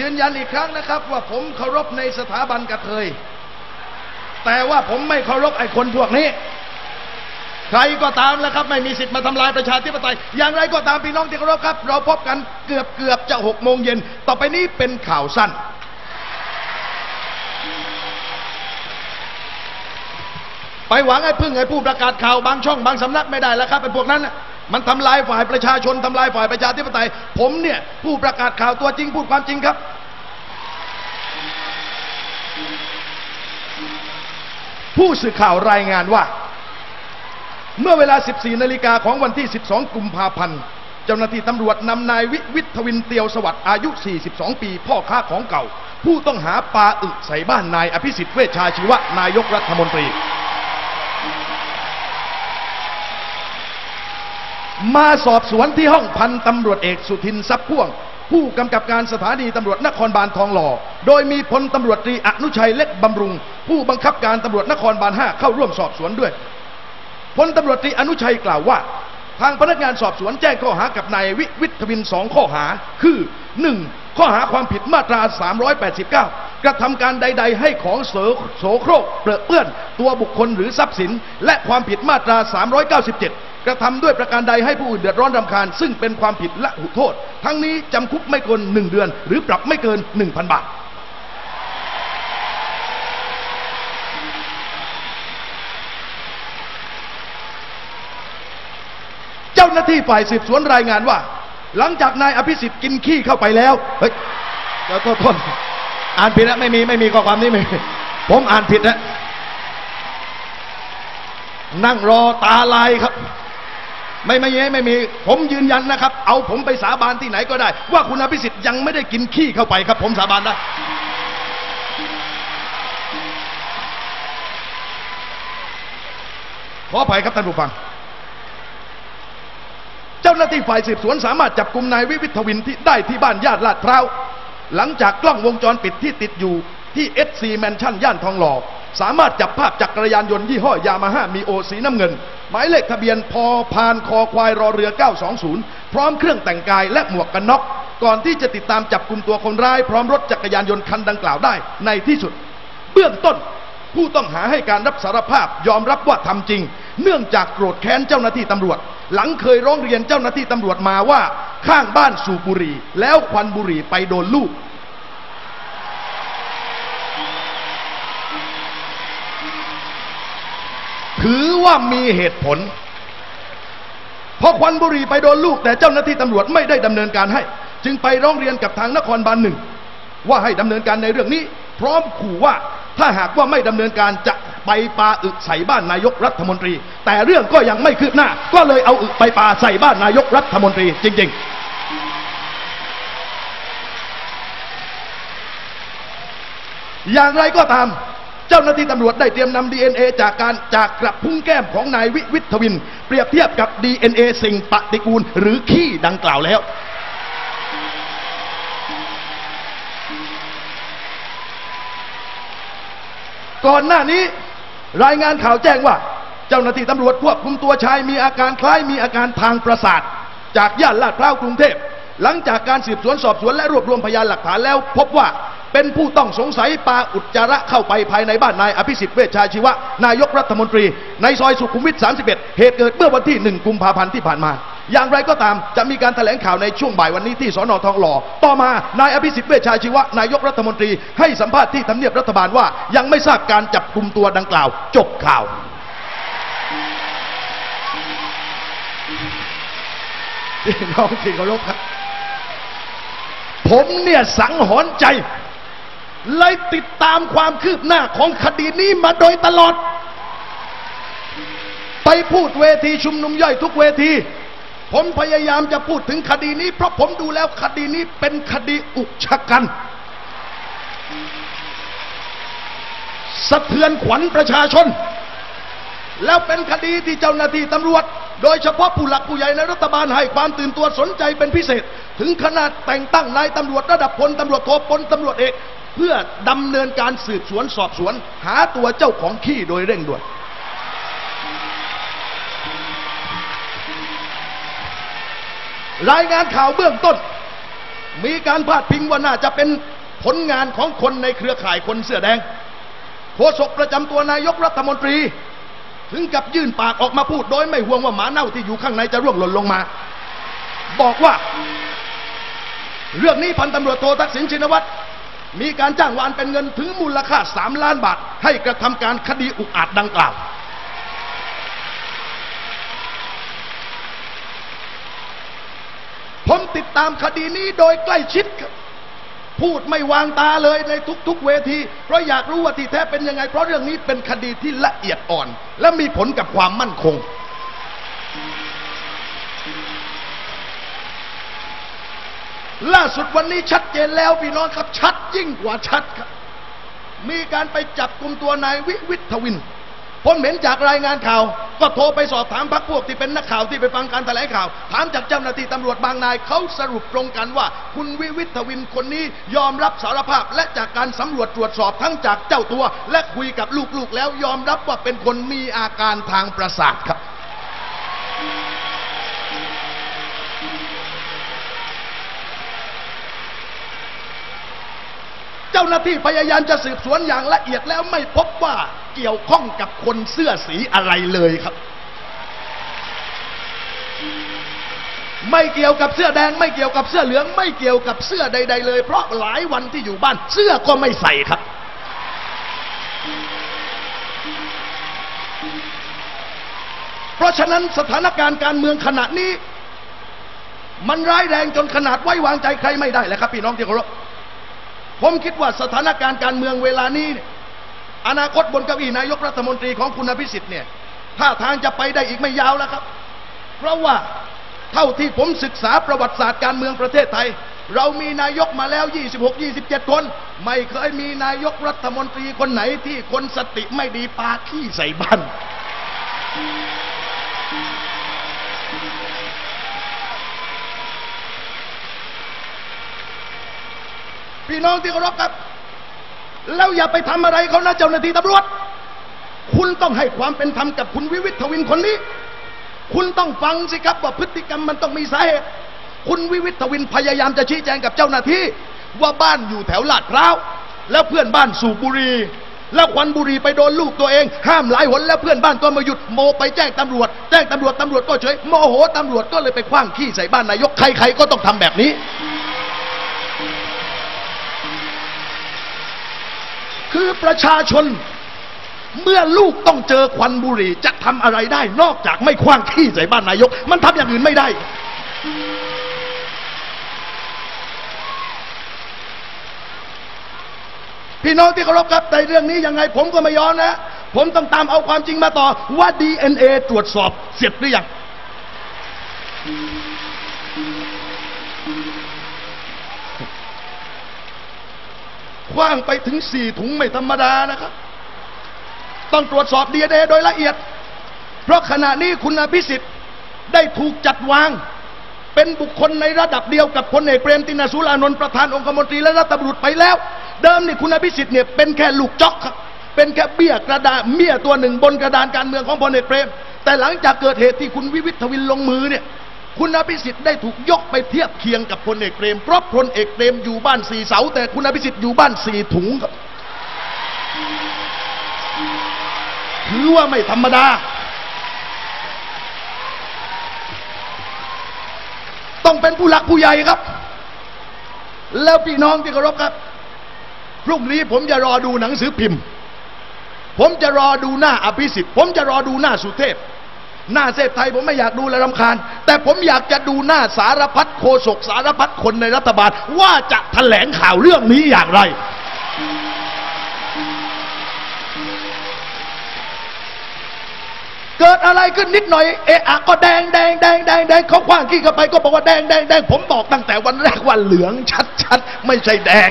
ยืนยันอีกครั้งนะครับ ว่าผมเคารพในสถาบันกระเทย แต่ว่าผมไม่เคารพไอ้คนพวกนี้ ใครก็ตามนะครับ ไม่มีสิทธิ์มาทำลายประชาธิปไตย อย่างไรก็ตามพี่น้องที่เคารพครับ เราพบกันเกือบเกือบจะหกโมงเย็นต่อไปนี้เป็นข่าวสั้นไปหวังไอ้พึ่งไอ้ผู้ประกาศข่าวบางช่องบางสำนักไม่ได้แล้วครับไอ้พวกนั้นนะ มันทำลายฝ่ายประชาชนทำลายฝ่ายประชาธิปไตย ผมเนี่ย ผู้ประกาศข่าวตัวจริงพูดความจริงครับ ผู้สื่อข่าวรายงานว่า เมื่อเวลา 14 นาฬิกาของวันที่ 12 กุมภาพันธ์ เจ้าหน้าที่ตำรวจนำนายวิวิทวินเตียวสวัสดิ์อายุ 42 ปี พ่อค้าของเก่า ผู้ต้องหาปาอึใส่บ้านนายอภิสิทธิ์เวชชาชีวะนายกรัฐมนตรี มาสอบสวนที่ห้องพันตำรวจเอกสุทินทรัพย์พ่วง ผู้กำกับการสถานีตำรวจนครบาลทองหล่อ โดยมีพลตำรวจตรีอนุชัยเล็กบำรุง ผู้บังคับการตำรวจนครบาล5เข้าร่วมสอบสวนด้วยพลตำรวจตรีอนุชัยกล่าวว่า ทางพนักงานสอบสวนแจ้งข้อหากับนายวิวิทวินสองข้อหา คือ 1. ข้อหาความผิดมาตรา 389 กระทำการใด ๆ ให้ของโสโสโครกเปรอะเปื้อน ตัวบุคคลหรือทรัพย์สิน และความผิดมาตรา 397 กระทำด้วยประการใดให้ผู้อื่นเดือดร้อนรำคาญ ซึ่งเป็นความผิดและหุโทษ ทั้งนี้จำคุกไม่เกิน1เดือน หรือปรับไม่เกิน 1,000 บาท เจ้าหน้าที่ฝ่ายสืบสวนรายงานว่า หลังจากนายอภิสิทธิ์กินขี้เข้าไปแล้ว เฮ้ยเดี๋ยวโทษโทษอ่านผิดนะไม่มีไม่มีข้อความนี้ไม่มีผมอ่านผิดนะนั่งรอตาลายครับ ไม่ไม่ไม่ไม่มี ผมยืนยันนะครับ เอาผมไปสาบานที่ไหนก็ได้ ว่าคุณอภิสิทธิ์ยังไม่ได้กินขี้เข้าไปครับ ผมสาบานได้ขออภัยครับท่านผู้ฟัง เจ้าหน้าที่ฝ่ายสืบสวนสามารถจับกลุ่มนายวิวิทวินที่ได้ที่บ้านญาติลาดพร้าวหลังจากกล้องวงจรปิดที่ติดอยู่ที่ SC Mansion ย่านทองหล่อ สามารถจับภาพจักรยานยนต์ยี่ห้อยามาฮ่ามีโอสีน้ำเงิน หมายเลขทะเบียนพอพานคอควายรอเรือ 920 พร้อมเครื่องแต่งกายและหมวกกันน็อกก่อนที่จะติดตามจับกลุ่มตัวคนร้ายพร้อมรถจักรยานยนต์คันดังกล่าวได้ในที่สุด เบื้องต้นผู้ต้องหาให้การรับสารภาพยอมรับว่าทำจริง เนื่องจากโกรธแค้นเจ้าหน้าที่ตำรวจ หลังเคยร้องเรียนเจ้าหน้าที่ตำรวจมาว่า ข้างบ้านสูบบุหรี่ แล้วควันบุหรี่ไปโดนลูก ถือว่ามีเหตุผล เพราะควันบุหรี่ไปโดนลูกแต่เจ้าหน้าที่ตำรวจไม่ได้ดำเนินการให้ จึงไปร้องเรียนกับทางนครบาลหนึ่ง ว่าให้ดำเนินการในเรื่องนี้ พร้อมขู่ว่าถ้าหากว่าไม่ดำเนินการจะไปปาอึใส่บ้านนายกรัฐมนตรี แต่เรื่องก็ยังไม่คืบหน้า ก็เลยเอาอึไปปาใส่บ้านนายกรัฐมนตรี จริง ๆอย่างไรก็ตาม เจ้าหน้าที่ตำรวจได้เตรียมนำ DNA จากการจากกระพุ้งแก้มของนายวิวิทวิน เปรียบเทียบกับ DNA สิ่งปฏิกูลหรือขี้ดังกล่าวแล้วก่อนหน้านี้รายงานข่าวแจ้งว่า เจ้าหน้าที่ตำรวจควบคุมตัวชายมีอาการคล้ายมีอาการทางประสาท จากย่านลาดพร้าวกรุงเทพ หลังจากการสืบสวนสอบสวนและรวบรวมพยานหลักฐานแล้ว พบว่า เป็นผู้ต้องสงสัยปาอุจจาระเข้าไปภายในบ้านนายอภิสิทธิ์เวชชาชีวะ นายกรัฐมนตรี ในซอยสุขุมวิท 31 เหตุเกิดเมื่อวันที่ 1 กุมภาพันธ์ที่ผ่านมา อย่างไรก็ตามจะมีการแถลงข่าวในช่วงบ่ายวันนี้ที่สอนอทองหล่อ ต่อมานายอภิสิทธิ์เวชชาชีวะ นายกรัฐมนตรี ให้สัมภาษณ์ที่ทำเนียบรัฐบาลว่า ยังไม่ทราบการจับกลุ่มตัวดังกล่าว จบข่าวพี่น้องที่เคารพครับผมเนี่ยสังหรณ์ใจ เลยติดตามความคืบหน้าของคดีนี้มาโดยตลอด ไปพูดเวทีชุมนุมย่อยทุกเวที ผมพยายามจะพูดถึงคดีนี้ เพราะผมดูแล้วคดีนี้เป็นคดีอุกชะกัน สะเทือนขวัญประชาชน แล้วเป็นคดีที่เจ้าหน้าที่ตำรวจ โดยเฉพาะผู้หลักผู้ใหญ่ในรัฐบาลให้ความตื่นตัวสนใจเป็นพิเศษ ถึงขนาดแต่งตั้งนายตำรวจระดับพลตำรวจโทพลตำรวจเอก เพื่อดำเนินการสืบสวนสอบสวน หาตัวเจ้าของขี้โดยเร่งด่วนรายงานข่าวเบื้องต้น มีการพาดพิงว่าน่าจะเป็นผลงานของคนในเครือข่ายคนเสื้อแดงโฆษกประจำตัวนายกรัฐมนตรี ถึงกับยื่นปากออกมาพูดโดยไม่ห่วงว่าหมาเน่าที่อยู่ข้างในจะร่วงหล่นลงมา บอกว่า เรื่องนี้พันตำรวจโททักษิณชินวัตร มีการจ้างวานเป็นเงินถึงมูลค่าสามล้านบาท ให้กระทำการคดีอุกอาจดังกล่าว ผมติดตามคดีนี้โดยใกล้ชิดครับพูดไม่วางตาเลยในทุกๆ เวที เพราะอยากรู้ว่าที่แท้เป็นยังไง เพราะเรื่องนี้เป็นคดีที่ละเอียดอ่อน และมีผลกับความมั่นคง ล่าสุดวันนี้ชัดเจนแล้วพี่น้องครับ ชัดยิ่งกว่าชัดครับ มีการไปจับกลุ่มตัวนายวิวิทวินผมเห็นจากรายงานข่าว ก็โทรไปสอบถามพักพวกที่เป็นนักข่าวที่ไปฟังการแถลงข่าว ถามจากเจ้าหน้าที่ตำรวจบางนายเขาสรุปตรงกันว่า คุณวิวิทวินคนนี้ยอมรับสารภาพ และจากการสำรวจตรวจสอบทั้งจากเจ้าตัว และคุยกับลูกๆแล้วยอมรับว่าเป็นคนมีอาการทางประสาทครับ จ้าหน้าที่พยายามจะสืบสวนอย่างละเอียดแล้วไม่พบว่าเกี่ยวข้องกับคนเสื้อสีอะไรเลยครับ ไม่เกี่ยวกับเสื้อแดง ไม่เกี่ยวกับเสื้อเหลือง ไม่เกี่ยวกับเสื้อใด ๆ เลย เพราะหลายวันที่อยู่บ้าน เสื้อก็ไม่ใส่ครับ เพราะฉะนั้นสถานการณ์การเมืองขณะนี้ มันร้ายแรงจนขนาดไว้วางใจใครไม่ได้แล้วครับ พี่น้องที่เคารพ ผมคิดว่าสถานการณ์การเมืองเวลานี้ อนาคตบนเก้าอี้นายกรัฐมนตรีของคุณอภิสิทธิ์เนี่ยท่าทางจะไปได้อีกไม่ยาวแล้วครับ เพราะว่าเท่าที่ผมศึกษาประวัติศาสตร์การเมืองประเทศไทย เรามีนายกมาแล้ว 26 27 คน ไม่เคยมีนายกรัฐมนตรีคนไหนที่คนสติไม่ดีปาขี้ใส่บ้าน พี่น้องที่เคารพครับ แล้วอย่าไปทำอะไรเขานะเจ้าหน้าที่ตำรวจ คุณต้องให้ความเป็นธรรมกับคุณวิวิทวินคนนี้ คุณต้องฟังสิครับว่าพฤติกรรมมันต้องมีสาเหตุ คุณวิวิททวินพยายามจะชี้แจงกับเจ้าหน้าที่ ว่าบ้านอยู่แถวลาดพร้าว แล้วเพื่อนบ้านสูบบุหรี่แล้วควันบุหรี่ไปโดนลูกตัวเอง ห้ามหลายหนแล้วเพื่อนบ้านก็มาหยุดโมไปแจ้งตำรวจ แจ้งตำรวจตำรวจก็เฉยโมโหตำรวจก็เลยไปคว้างขี้ใส่บ้านนายกใครๆก็ต้องทำแบบนี้ คือประชาชน เมื่อลูกต้องเจอควันบุหรี่จะทำอะไรได้ นอกจากไม่คว้างขี้ใส่บ้านนายก มันทำอย่างอื่นไม่ได้ พี่น้องที่เคารพครับในเรื่องนี้ยังไงผมก็ไม่ย้อมนะ ผมต้องตามเอาความจริงมาต่อว่า DNA ตรวจสอบเสร็จหรือยัง ว้างไปถึงสี่ถุงไม่ธรรมดานะครับ ต้องตรวจสอบดีเอโดยละเอียด เพราะขณะนี้คุณอภิสิทธิ์ได้ถูกจัดวาง เป็นบุคคลในระดับเดียวกับพลเอกเปรมตินสุรานนท์ประธานองคมนตรีและรัฐบุรุษไปแล้ว เดิมนี่คุณอภิสิทธิ์เนี่ยเป็นแค่ลูกจอกครับเป็นแค่เบี้ยกระดาษเบี้ยตัวหนึ่งบนกระดานการเมืองของพลเอกเปรม แต่หลังจากเกิดเหตุที่คุณวิวิททวินลงมือเนี่ย คุณอภิสิทธิ์ได้ถูกยกไปเทียบเคียงกับพลเอกเปรมเพราะพลเอกเปรมอยู่บ้านสี่เสา แต่คุณอภิสิทธิ์อยู่บ้านสี่ถุงครับถือว่าไม่ธรรมดา ต้องเป็นผู้หลักผู้ใหญ่ครับ แล้วพี่น้องที่เคารพครับ พรุ่งนี้ผมจะรอดูหนังสือพิมพ์ ผมจะรอดูหน้าอภิสิทธิ์ ผมจะรอดูหน้าสุเทพ หน้าเศรษฐไทยผมไม่อยากดูและรำคาญ แต่ผมอยากจะดูหน้าสารพัดโคศกสารพัดคนในรัฐบาล ว่าจะแถลงข่าวเรื่องนี้อย่างไรเกิดอะไรขึ้นนิดหน่อยเอะอะก็แดงแดงแดงแดงแดงเขาคว้างขี้เข้าไปก็บอกว่าแดงแดงแดงผมบอกตั้งแต่วันแรกว่าเหลืองชัดๆไม่ใช่แดง